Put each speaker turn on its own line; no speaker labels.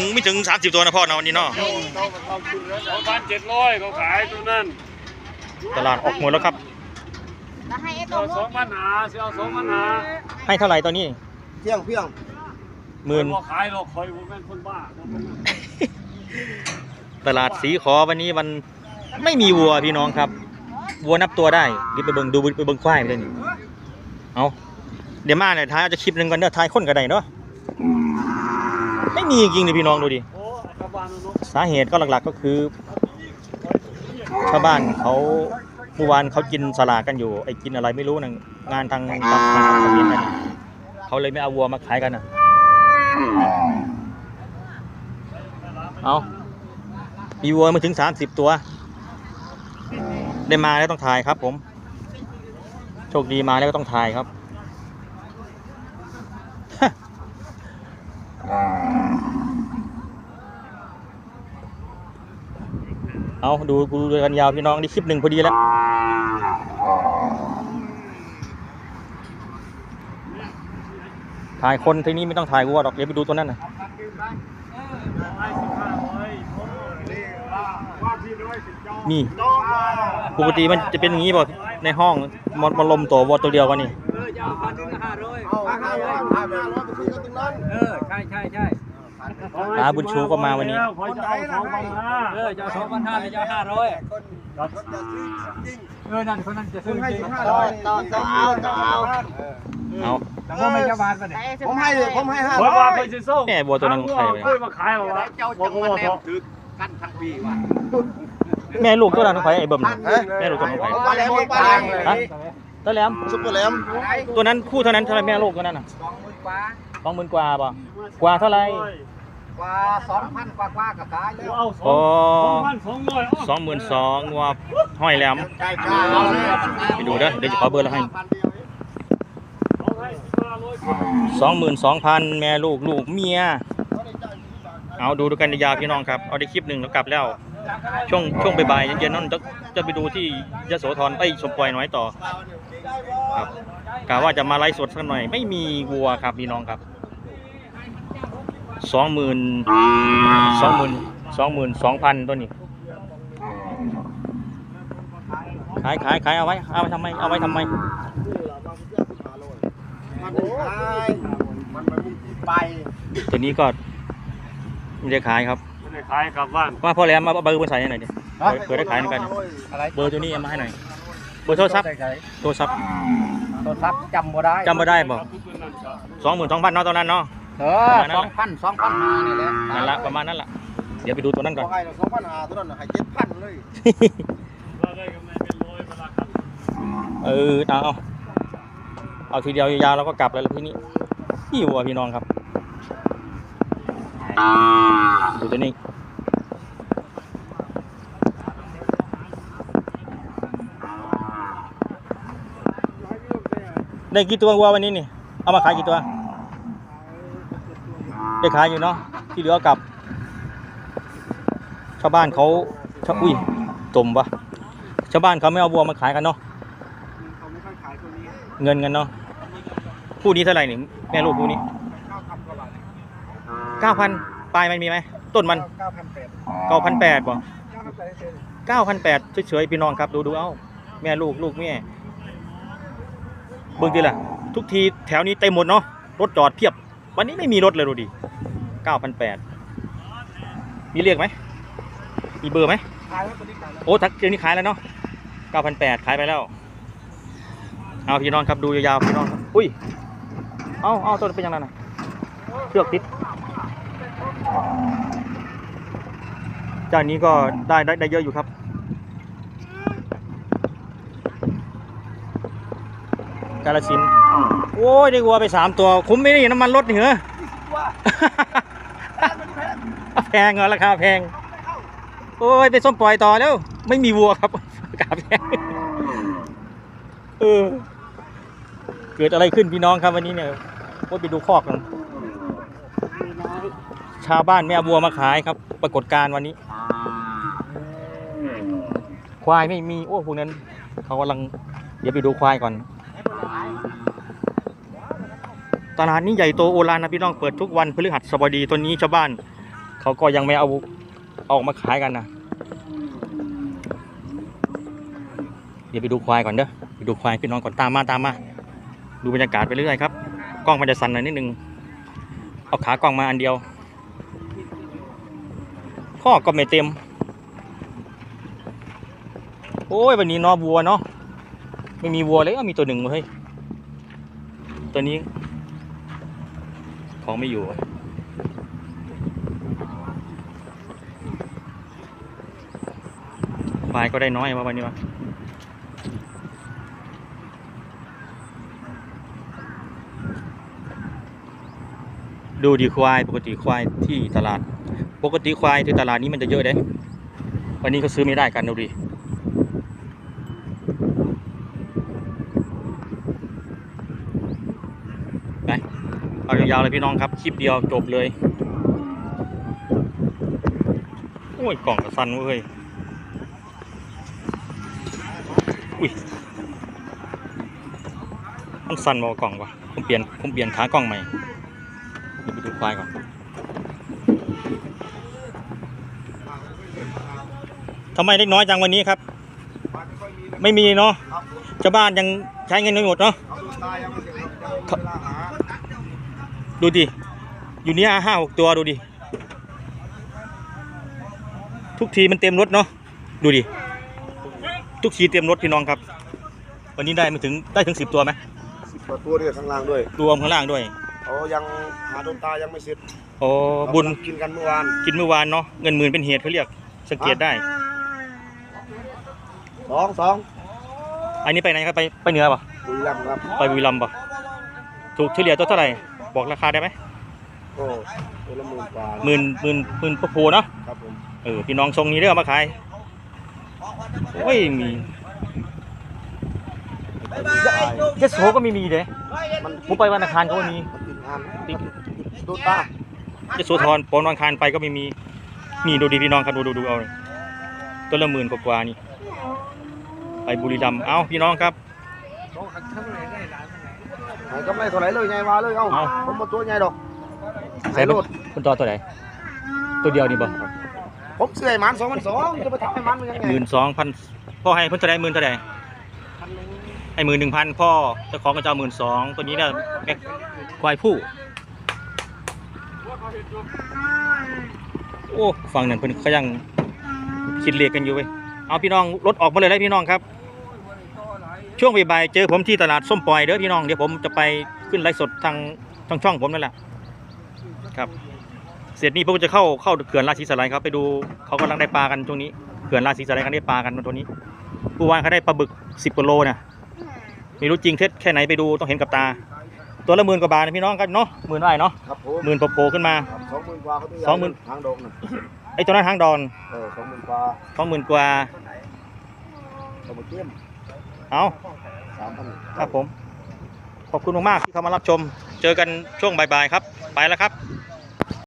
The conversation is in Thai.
ถึงไม่ถึงสามสิบตัวนะพ่อเนาะวันนี้เนาะ
สองพันเจ็ดร้อยเขาขายตัวนั้น
ตลาดออกหมดแล้วครับ
แล้วให้ไอ้ตั
เอา
ว
สองพันหาเสียสองพันหา
ให้เท่าไหร่ตอนนี้
เพียงเพียง
หมื่น
บ่ขายเราคอยผมเป็นคนบ้า
ตลาดสีขอวันนี้มันไม่มีวัวพี่น้องครับ วัวนับตัวได้เดี๋ยวไปเบิ่งดูไปเบิ่งควายไปเลยนี่เอาเดี๋ยวมาเนี่ยท้ายเอาจะคลิปหนึ่งก่อนเด้อท้ายคนก็ได้เนาะ ไม่มีจริงเลยพี่น้องดูดิ
โอ้กระบาลนก
สาเหตุก็หลักๆก็คือ ชาวบ้านเขาเมื่อวานเขากินสลากกันอยู่ไอ้กินอะไรไม่รู้นะงานทางทางทางทางนี้กันเขาเลยไม่เอาวัวมาขายกันนะเอามีวัวมาถึงสามสิบตัว ได้มาแล้วต้องถ่ายครับผม โชคดีมาแล้วก็ต้องถ่ายครับ เอาดูดูกันยาวพี่น้องนี่คลิปหนึ่งพอดีแล้วถ่ายคนที่นี้ไม่ต้องถ่ายวัวหรอกเดี๋ยวไปดูตัวนั้นนะนี่ปกติมันจะเป็นอย่างนี้ป่ในห้องมันมันลมตัววัวตัวเดียวกันนี่
เออจะเอาพันหนึ่งห้าร้อย
ห้าร้อยห้าร้อยไปคุยกันตรงนั้น
เออใช่ใช่ใช่
หาบุญชูก็มาวันนี้
คอยจะเอาสองพันห้า
เออจะเอาสองพันห้าหรือจะเอาห้าร้อย
คนคนจะซื้อจริง
เออนั่นคนนั้นจะ
คุ
ซื้อ
ณให้
จริง
ถึงห้าร้อยต่อต่อเอาต่อเอา
เอา
แต่ว่าไม่จะบานปะเนี่ย
ผมให้เลยผมให้ห้า
ค
ร้
อย
อ
ว่ายคอยจะส่ง
แม่วัวตัวนั้นใครไป
เคยมาขายหรอวะ
เจ้า
บอ
จั
ก
ง
ว่า
มันแน
เขา
บถือกันทั้งปีว่ะ
แม่ลูกตัวนั้นของใครไอ้เบิ่มน่ะแม่ลูกตัวนั้นของใคร
ผมมาแล้วผมมาแล้ว
ฮะตัวแหลม
ซุปเปอร์แหลม
ตัวนั้นคู่เท่านั้นเท่าไหรแม่ลูกตัวนั้นน่ะ
สองหมื่นกว่า
สองหมื่นกว่าป่ะกว่าเท่าไหร
กว่าสองพันกว่ากว่าก็ขายแล้ว
เอาส
โอ้
องพันสองร้อย
สองหมื่นสองว่าห้อยแหลม
ใช่ครับ
ไปดูเด้อเดี๋ยวจะขอเบอร์แล้วให้
พันเดียวเอง
เอาให้ห้าร้อย
สองหมื่นสองพันแม่ลูกลูกเมีย เอาดูดูกันยาวๆพี่น้องครับ เอาได้คลิปหนึ่งแล้วกลับแล้ว ช่วงช่วงบ่ายๆเย็นๆนั่นจะจะไปดูที่ยโสธรไปชมปล่อยน้อยต่อครับกะว่าจะมาไลฟ์สดสักหน่อย ไม่มีวัวครับพี่น้องครับ สองหมื่นสองหมื่นสองหมื่นสองพันตัวนี้ขายขายขายเอาไว้เอาไว้ทำไมเอาไว้ทำไม
มันไม่ขายมันไม่มีที่ไป
ตัวนี้ก็ไม่ได้ขายครับ
ไม่ได้ขายกลับบ้าน
ว่าพ่อแหลมมาเอาเบอร์มาใส่ให้หน่อยดิเผื่อเผื่อได้ขายเหมือนกัน
อะไร
เบอร์ตัวนี้เอามาให้หน่อยเบอร์โทรศัพท์โทรศัพท์
โทรศัพท์จำบ่ได้
จำไม่ได้บอกสองหมื่นสองพันเนาะตอนนั้นเนาะ
เออสองพันสองพันห้านี่แหละ
นั่นละประมาณนั้นละเดี๋ยวไปดูตัวนั้นก่อน
เขาให้เราสองพันห้าตัวนั้นน่ะให้เจ็ดพันเลย
เราได้กำไรเป็นร้อยเวลาขับ
เออเอาเอาเอาทีเดียวยาวๆแล้วก็กลับเลยละทีนี้พี่วัวพี่น้องครับดูตัวนี้ได้กี่ตัววัววันนี้นี่ เอามาขายกี่ตัว ได้ขายอยู่เนาะที่เหลือเอากลับ ชาวบ้านเขาชาวอุ้ยจมปะชาวบ้านเขาไม่เอาวัวมาขายกันเนาะเงินกันเนาะคู่นี้เท่าไหร่นี่แม่ลูกคู่นี้เก้าพันปลายมันมีไหมต้นมัน
เก้าพันแปด
เก้าพันแปดป่ะ
เก้าพันแปดเฉย
เก้าพันแปดเฉยๆพี่น้องครับดูดูเอ้าแม่ลูกลูกแม่เบิ่งดีล่ะทุกทีแถวนี้เต็มหมดเนาะรถจอดเพียบ วันนี้ไม่มีรถเลยดูดิเก้าพันแปดมีเรียกไหม มีเบอร์ไหม
ขายแล้วตัวนี้ขายแล้ว
โอ้ทักเดี๋ยวนี้ขายแล้วเนาะเก้าพันแปดขายไปแล้ว เอาพี่น้องครับดูยาวๆพี่น้องครับอุ้ย เอาเอาต้นเป็นยังไงน่ะเชือกติด เจ้านี้ก็ได้ได้ได้เยอะอยู่ครับกาลสินธุ์ โอ้ยได้วัวไปสามตัว คุ้มไม่ได้น้ำมันลดนี่เหรอแพงเหรอราคาแพง โอ้ยไปส้มปล่อยต่อแล้ว ไม่มีวัวครับกาแพงเออเกิดอะไรขึ้นพี่น้องครับวันนี้เนี่ยว่าไปดูคอกกันชาวบ้านไม่เอาวัวมาขายครับ ปรากฏการณ์วันนี้ ควายไม่มีโอ้พวกนั้นเขากำลังเดี๋ยวไปดูควายก่อน ตลาดนี้ใหญ่โตโอฬารนะพี่น้องเปิดทุกวันพฤหัสบดีตอนนี้ชาวบ้าน เขาก็ยังไม่เอาออกมาขายกันนะเดี๋ยวไปดูควายก่อนเด้อไปดูควายพี่น้องก่อนตามมาตามมา ดูบรรยากาศไปเรื่อยครับกล้องมันจะสั่นหน่อยนิดนึงเอาขากล้องมาอันเดียวข้อก็ไม่เต็ม โอ้ยวันนี้นอวัวเนาะไม่มีวัวเลยเอ้ามีตัวหนึ่งเฮ้ยตัวนี้ ของไม่อยู่ ควายก็ได้น้อยมาวันนี้วะดูดีควาย ปกติควายที่ตลาด ปกติควายที่ตลาดนี้มันจะเยอะเด้วันนี้เขาซื้อไม่ได้กันดูดิ ไป เอายาวๆเลยพี่น้องครับ คลิปเดียวจบเลย โอ้ย กล่องกระสันเว้ย อุ้ย มันสันมากกล่องวะผมเปลี่ยน ผมเปลี่ยนขากล่องใหม่ เดี๋ยวไปดูควายก่อนทำไมเล็กน้อยจังวันนี้ครับ ไม่มีเนาะชาวบ้านยังใช้เงินไม่หมดเนาะ
ดูตายยังไม่เสร็จยังมีเวลาหา
ดูดิ อยู่นี่ห้าหกตัวดูดิ ทุกทีมันเต็มรถเนาะ ดูดิ ทุกทีเต็มรถพี่น้องครับ วันนี้ได้มาถึงได้ถึงสิบตัวไหม
สิบกว่าตัวด้วยข้างล่างด้วย
รวมข้างล่างด้วย
เขายังหาโดนตายังไม่เสร็จ
โอ้บุญ
เรากำลังกินกันเมื่อวาน
กินเมื่อวานเนาะเงินหมื่นเป็นเหตุเขาเรียกสังเกตได้
สองสอง
อันนี้ไปไหนครับไปไปเหนือป่ะ
บุรีรัมย์ครับ
ไปบุรีรัมย์ป่ะถูกเฉลี่ยตัวเท่าไหร่ บอกราคาได้ไหม
โอ้ตัวละหมื่นกว่า
หมื่นหมื่นหมื่นประโพเนาะ
ครับผม
เออพี่น้องทรงนี้เด้อมาขายโอ้ยมีเจสโซก็ไม่มีเด้
มัน
ผมไปวันอังคารก็ไม่มี
มันติดงาน
ติด
โดนตา
เจสโซทอนปอนวันอังคารไปก็ไม่มีนี่ดูดิพี่น้องครับดูดูดูเอาเลยตัวละหมื่นกว่าๆนี่ไปบุรีรัมย์เอาพี่น้องครับ
ไหนก็ไม่เท่าไหรเลยไงมาเลยเอ้า
เอา
ผมมาตัวใหญ่ดอก
ใส่รถคุณต่อตัวไหนตัวเดียวนี่บ่
ผมเสื่อยมันสองพันสองจะไปทำให้มันมันยังไง
หมื่นสองพันพ่อให้เพิ่นเท่าไหร่หมื่นเท่าไหร่ให้หมื่นหนึ่งพันพ่อเจ้าของก็จะเอาหมื่นสองตัวนี้เนี่ยแม่ควายผู้โอ้ฟังนั่นเพิ่นเขายังคิดเลขกันอยู่เว้ยเอาพี่น้องรถออกมาเลยได้พี่น้องครับ ช่วงบ่ายๆเจอผมที่ตลาดส้มปล่อยเด้อพี่น้องเดี๋ยวผมจะไปขึ้นไลฟ์สดทางทางช่องผมนั่นแหละครับ เสร็จนี้ผมจะเข้าเข้าเขื่อนราศีสไลด์ครับไปดูเขากำลังได้ปลากันช่วงนี้เขื่อนราศีสไลด์เขาได้ปลากันตัวนี้ผู้วานเขาได้ปลาบึกสิบกิโลนะไม่รู้จริงเท็จแค่ไหนไปดูต้องเห็นกับตา ตัวละหมื่นกว่าบาทนะพี่น้องกันเนาะหมื่นไร่เนาะ
ครับผม
หมื่นโผล่ๆขึ้นมา
ครับสองหมื่นกว่าเขาตัวใญ่
สองหมื่น
ทางดงน่ะ
ไอ้ตัวนั้นทางดอน
เออสองหมื่นกว่า
สองหมื่นกว่า
สมุทรเทียม
เอา
สามพัน
ครับผม ขอบคุณมากๆที่เข้ามารับชม เจอกันช่วงบ่ายๆครับ ไปแล้วครับ